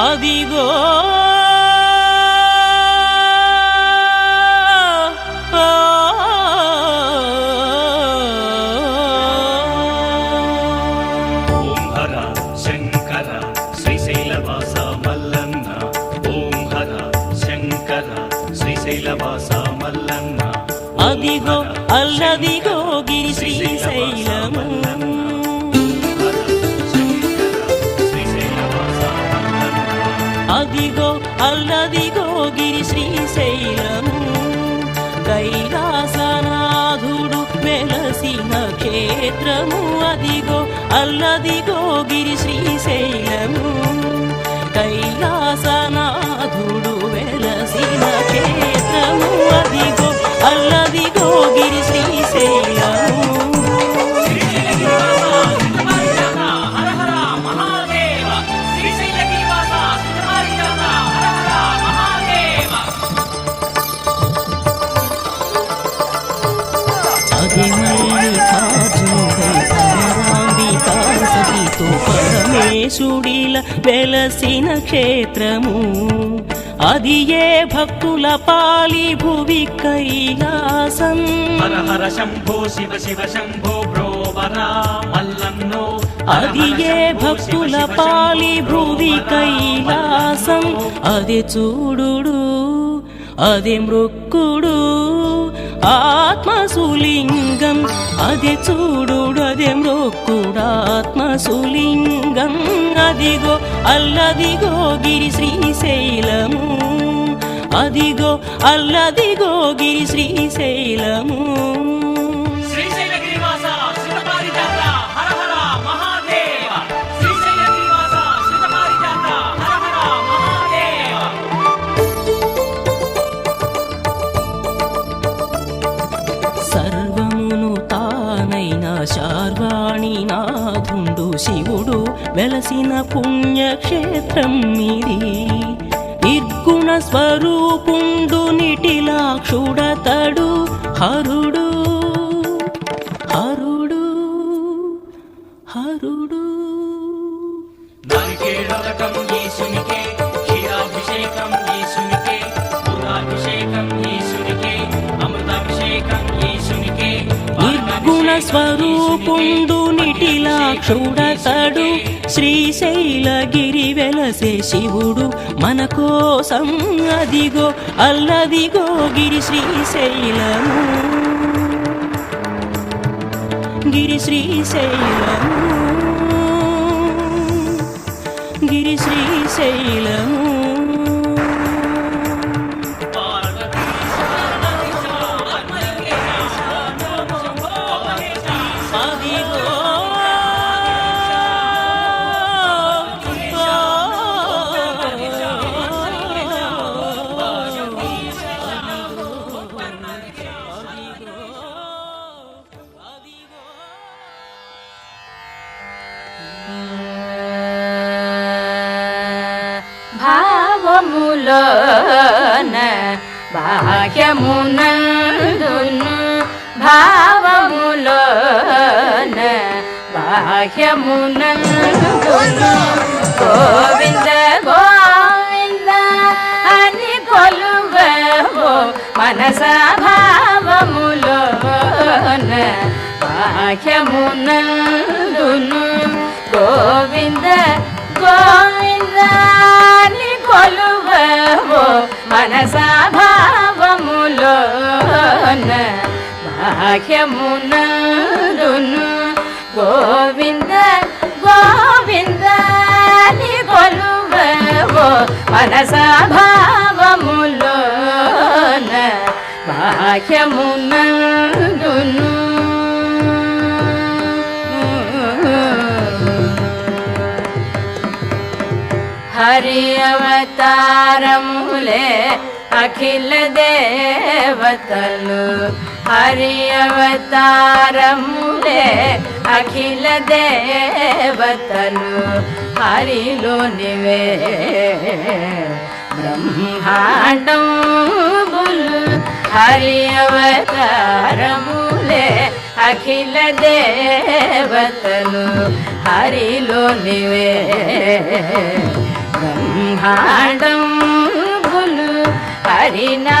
అదిగో ఓం హర శంకర శ్రీశైలవాస అదిగో అల్లదిగో గిరి శ్రీశైలము కైలాసనాథుడు వెలసిన క్షేత్రము. అదిగో అల్లదిగో గిరి శ్రీశైలము కైలాసనాథుడు వెలసిన పరమేశుడిల వెలసిన క్షేత్రము. అది ఏ భక్తుల పాలి భువి కైలాసం. హర హర శంభో శివ శివ శంభో బ్రోవరా మల్లన్నో. అది ఏ భక్తుల పాలి భువి కైలాసం. అది చూడుడు అది మృక్కుడు. ఆత్మసులింగం. అది చూడు అదే మ్రోక్కుడా ఆత్మసులింగం. అదిగో అల్లదిగో గిరి శ్రీశైలము. అదిగో అల్లదిగో గిరి శ్రీశైలము. శార్వాణి నాథుండు శివుడు వెలసిన పుణ్యక్షేత్రం ఇది. నిర్గుణ స్వరూపుండు నిటిలాక్షుడతడు హరుడు హరుడు హరుడు. నారికేళరకం స్వరూపుండు నిటిలాక్షుడతడు శ్రీశైలగిరి వెలసే శివుడు మన కోసం అదిగో అల్లదిగో గిరి శ్రీశైలము. గిరి శ్రీశైలము. గిరి శ్రీశైలము. భావములోన బాహ్యమునందును భావములోన బాహ్యమునందును గోవింద బాహ్యమునందును గోవింద గోవింద అని కొలువో మనస భావములోన బాహ్యమునందును. హరి అవతారములే అఖిల దేవతలు హరి అవతారములే అఖిల దేవతలు హరిలోనివే బ్రహ్మాండములు హరి అవతారములే అఖిల దేవతలు హరిలోనివే బ్రహ్మాండం బులు హరినా